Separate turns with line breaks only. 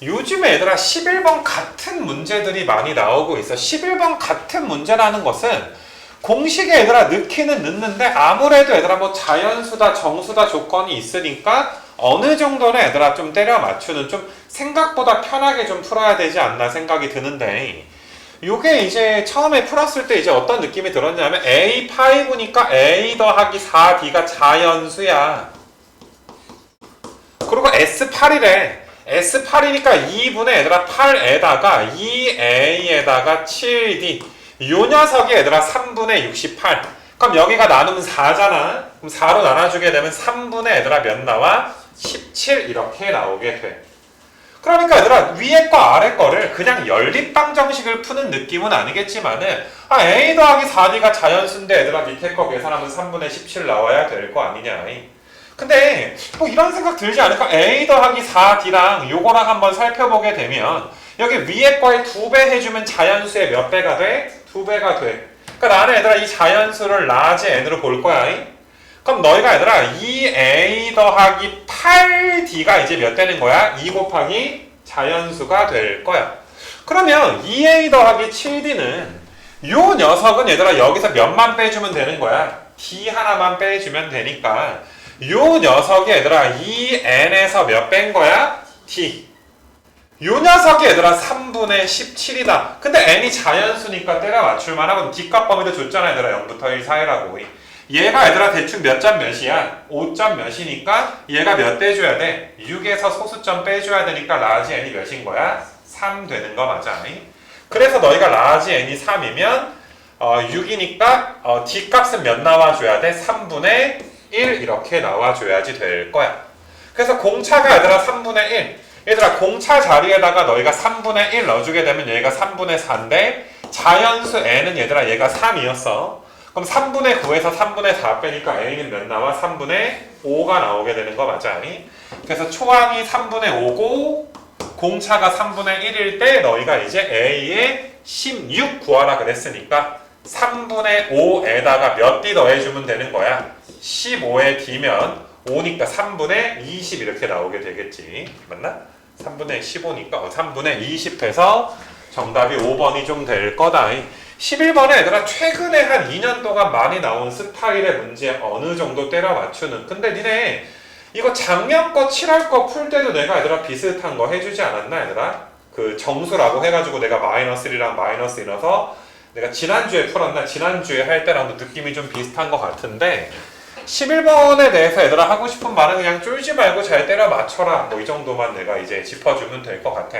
요즘에 얘들아 11번 같은 문제들이 많이 나오고 있어. 11번 같은 문제라는 것은 공식에 얘들아 넣기는 넣는데 아무래도 얘들아 뭐 자연수다 정수다 조건이 있으니까 어느 정도는 얘들아 좀 때려 맞추는 좀 생각보다 편하게 좀 풀어야 되지 않나 생각이 드는데 요게 이제 처음에 풀었을 때 이제 어떤 느낌이 들었냐면 A5니까 A 더하기 4B가 자연수야. 그리고 S8이래. S8이니까 2분의 얘들아 8에다가 2A에다가 7D 요 녀석이 얘들아 3분의 68 그럼 여기가 나누면 4잖아. 그럼 4로 나눠주게 되면 3분의 얘들아 몇 나와? 17 이렇게 나오게 돼. 그러니까 얘들아 위에 거 아래 거를 그냥 연립방 정식을 푸는 느낌은 아니겠지만은 아 A 더하기 4D가 자연수인데 얘들아 밑에 거 계산하면 3분의 17 나와야 될 거 아니냐 근데 뭐 이런 생각 들지 않을까? A 더하기 4D랑 요거랑 한번 살펴보게 되면 여기 위에 거에 두 배 해주면 자연수의 몇 배가 돼? 두 배가 돼. 그러니까 나는 얘들아 이 자연수를 라지 n으로 볼 거야. 이? 그럼 너희가 얘들아 2A 더하기 8D가 이제 몇 되는 거야? 2 곱하기 자연수가 될 거야. 그러면 2A 더하기 7D는 요 녀석은 얘들아 여기서 몇만 빼주면 되는 거야. D 하나만 빼주면 되니까 요 녀석이 얘들아 이 n에서 몇 뺀 거야? t. 요 녀석이 얘들아 3분의 17이다. 근데 n이 자연수니까 때려 맞출 만하고 뒷값 범위도 줬잖아 얘들아 0부터 1 사이라고. 얘가 얘들아 대충 몇 점 몇이야? 5점 몇이니까 얘가 몇 빼줘야 돼? 6에서 소수점 빼줘야 되니까 라지 n이 몇인 거야? 3 되는 거 맞아. 그래서 너희가 라지 n이 3이면 어, 6이니까 어, 뒷값은 몇 나와줘야 돼? 3분의 1 이렇게 나와줘야지 될 거야. 그래서 공차가 얘들아 3분의 1. 얘들아 공차 자리에다가 너희가 3분의 1 넣어주게 되면 얘가 3분의 4인데 자연수 n은 얘들아 얘가 3이었어. 그럼 3분의 9에서 3분의 4 빼니까 a는 몇 나와? 3분의 5가 나오게 되는 거 맞아? 그래서 초항이 3분의 5고 공차가 3분의 1일 때 너희가 이제 a의 16 구하라 그랬으니까 3분의 5에다가 몇 d 더해주면 되는 거야? 15에 d면 5니까 3분의 20 이렇게 나오게 되겠지. 맞나? 3분의 15니까 어, 3분의 20 해서 정답이 5번이 좀 될 거다. 11번에 얘들아 최근에 한 2년 동안 많이 나온 스타일의 문제 어느 정도 때려 맞추는 근데 니네 이거 작년 거 7월 거 풀 때도 내가 얘들아 비슷한 거 해주지 않았나 얘들아? 그 정수라고 해가지고 내가 마이너스 1이랑 마이너스 1 넣어서 내가 지난주에 풀었나? 지난주에 할 때랑도 느낌이 좀 비슷한 것 같은데 11번에 대해서 얘들아 하고 싶은 말은 그냥 쫄지 말고 잘 때려 맞춰라 뭐 이 정도만 내가 이제 짚어주면 될 것 같아